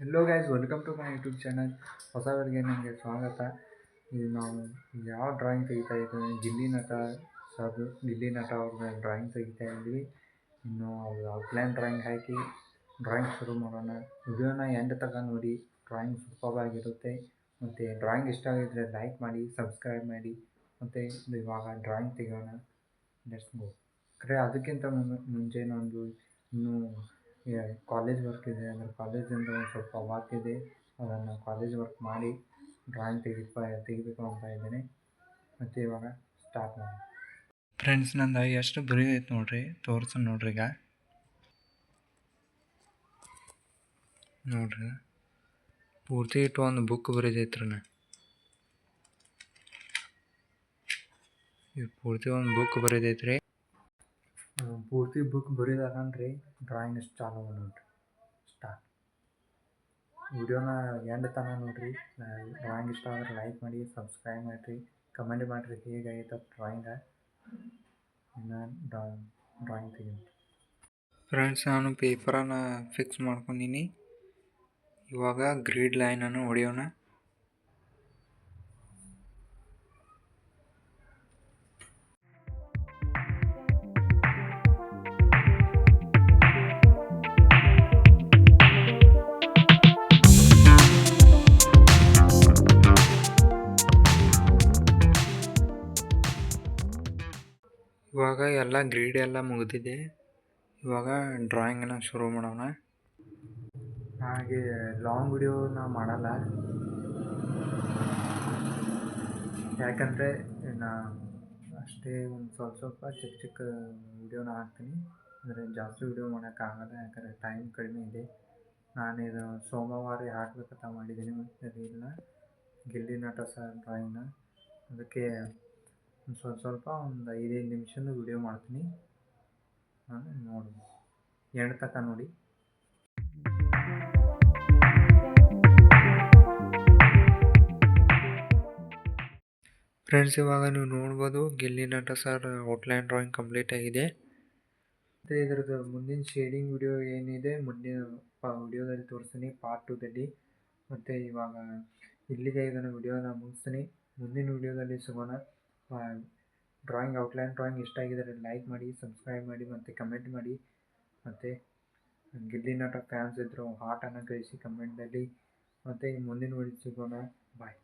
Hello guys welcome to my YouTube channel ಹೊಸವರಿಗೆ ನನಗೆ ಸ್ವಾಗತ. ಇದು ನಾವು ಯಾವ ಡ್ರಾಯಿಂಗ್ ತೆಗಿತಾ ಇದ್ದೀವಿ? ಗಿಲ್ಲಿ ನಟ ಸರ್ದು ಗಿಲ್ಲಿ ನಟ ಅವ್ರ ಡ್ರಾಯಿಂಗ್ ತೆಗಿತಾ ಇದ್ವಿ ಇನ್ನು ಔಟ್ಲೈನ್ ಡ್ರಾಯಿಂಗ್ ಹಾಕಿ ಡ್ರಾಯಿಂಗ್ ಶುರು ಮಾಡೋಣ. ವಿಡಿಯೋನ ಎಂಡ್ ತಗ ನೋಡಿ ಡ್ರಾಯಿಂಗ್ ಸೂಪರ್ ಆಗಿರುತ್ತೆ. ಮತ್ತು ಡ್ರಾಯಿಂಗ್ ಇಷ್ಟ ಆಗಿದ್ದರೆ ಲೈಕ್ ಮಾಡಿ ಸಬ್ಸ್ಕ್ರೈಬ್ ಮಾಡಿ. ಮತ್ತು ಇವಾಗ ಡ್ರಾಯಿಂಗ್ ತೆಗೆಯೋಣ. ಲೆಟ್ಸ್ ಗೋ ಕರೆ, ಅದಕ್ಕಿಂತ ಮುಂಚೆ ಒಂದು ಇನ್ನೂ ಕಾಲೇಜ್ ವರ್ಕ್ ಇದೆ. ಅಂದರೆ ಕಾಲೇಜಿಂದ ಒಂದು ಸ್ವಲ್ಪ ವರ್ಕ್ ಇದೆ. ಅದನ್ನು ಕಾಲೇಜ್ ವರ್ಕ್ ಮಾಡಿ ಡ್ರಾಯಿಂಗ್ ತೆಗಿಪ ತೆಗಿಬೇಕು ಅಂತ ಇದ್ದೀನಿ. ಮತ್ತು ಇವಾಗ ಸ್ಟಾರ್ಟ್ ಮಾಡಿ ಫ್ರೆಂಡ್ಸ್ ನಂದು ಎಷ್ಟು ಬರೀ ಐತೆ ನೋಡ್ರಿ. ತೋರ್ಸು ನೋಡ್ರಿ ಈಗ. ನೋಡ್ರಿ. ಪೂರ್ತಿ ಇಟ್ಟು ಒಂದು ಬುಕ್ ಬರೀದೈತ್ರಿ ನಾ ಇದು ಪೂರ್ತಿ ಒಂದು ಬುಕ್ ಬರೀದೈತ್ರಿ. ಪೂರ್ತಿ ಬುಕ್ ಬರೀದಾಗನ್ರಿ ಡ್ರಾಯಿಂಗ್ ಚಾಲು ನೋಡ್ರಿ ಸ್ಟಾರ್ಟ್ ವಿಡಿಯೋನ ಎಂಡ್ ತನ ನೋಡಿರಿ ಡ್ರಾಯಿಂಗ್ ಇಷ್ಟ ಆದ್ರೆ ಲೈಕ್ ಮಾಡಿ ಸಬ್ಸ್ಕ್ರೈಬ್ ಮಾಡಿರಿ ಕಮೆಂಟ್ ಮಾಡಿರಿ ಹೇಗಾಗೈತೆ ಡ್ರಾಯಿಂಗ ಇನ್ನು ಡ್ರಾಯಿಂಗ್ ತೆಗಿ ಫ್ರೆಂಡ್ಸ್ ನಾನು ಪೇಪರನ್ನು ಫಿಕ್ಸ್ ಮಾಡ್ಕೊಂಡೀನಿ. ಇವಾಗ ಗ್ರೀಡ್ ಲೈನನ್ನು ಹೊಡೆಯೋಣ. ಇವಾಗ ಎಲ್ಲ ಗ್ರೀಡ್ ಎಲ್ಲ ಮುಗಿದಿದೆ. ಇವಾಗ ಡ್ರಾಯಿಂಗನ್ನು ಶುರು ಮಾಡೋಣ. ಹಾಗೆ ಲಾಂಗ್ ವಿಡಿಯೋ ವಿಡಿಯೋನ ಮಾಡಲ್ಲ. ಯಾಕಂದರೆ ನಾ ಅಷ್ಟೇ ಒಂದು ಸ್ವಲ್ಪ ಸ್ವಲ್ಪ ಚಿಕ್ಕ ಚಿಕ್ಕ ವಿಡಿಯೋನ ಹಾಕ್ತೀನಿ. ಅಂದರೆ ಜಾಸ್ತಿ ವಿಡಿಯೋ ಮಾಡೋಕ್ಕಾಗಲ್ಲ ಯಾಕಂದರೆ ಟೈಮ್ ಕಡಿಮೆ ಇದೆ. ನಾನಿದು ಸೋಮವಾರ ಹಾಕ್ಬೇಕಂತ ಮಾಡಿದ್ದೀನಿ ಮತ್ತು ಗಿಲ್ಲಿ ನಟ ಸರ್ ಡ್ರಾಯಿಂಗ್ನ ಅದಕ್ಕೆ ಸ್ವಲ್ಪ ಸ್ವಲ್ಪ ಒಂದು ಐದೈದು ನಿಮಿಷದ ವಿಡಿಯೋ ಮಾಡ್ತೀನಿ. ನಾನು ನೋಡಿ ಎರಡು ತನಕ ನೋಡಿ. ಫ್ರೆಂಡ್ಸ್ ಇವಾಗ ನೀವು ನೋಡ್ಬೋದು ಗಿಲ್ಲಿ ನಟ ಸರ್ ಔಟ್ಲೈನ್ ಡ್ರಾಯಿಂಗ್ ಕಂಪ್ಲೀಟ್ ಆಗಿದೆ. ಮತ್ತು ಇದ್ರದ್ದು ಮುಂದಿನ ಶೇಡಿಂಗ್ ವಿಡಿಯೋ ಏನಿದೆ, ಮುಂದಿನ ವಿಡಿಯೋದಲ್ಲಿ ತೋರಿಸ್ತೀನಿ ಪಾರ್ಟ್ ಟೂದಲ್ಲಿ ಮತ್ತು ಇವಾಗ ಇಲ್ಲಿಗೆ ಇದನ್ನು ವಿಡಿಯೋನ ಮುಗಿಸ್ತೀನಿ. ಮುಂದಿನ ವಿಡಿಯೋದಲ್ಲಿ ಸಿಗೋಣ. ಡ್ರಾಯಿಂಗ್ ಔಟ್ಲೈನ್ ಡ್ರಾಯಿಂಗ್ ಇಷ್ಟ ಆಗಿದರೆ ಲೈಕ್ ಮಾಡಿ ಸಬ್ಸ್ಕ್ರೈಬ್ ಮಾಡಿ ಮತ್ತು ಕಮೆಂಟ್ ಮಾಡಿ. ಮತ್ತು ಗಿಲ್ಲಿ ನಟ ಫ್ಯಾನ್ಸ್ ಇದ್ದರು ಹಾಟನ್ನು ಕಳಿಸಿ ಕಮೆಂಟಲ್ಲಿ ಮತ್ತು ಮುಂದಿನ ವಿಡಿಯೋ ಸಿಗೋಣ. ಬಾಯ್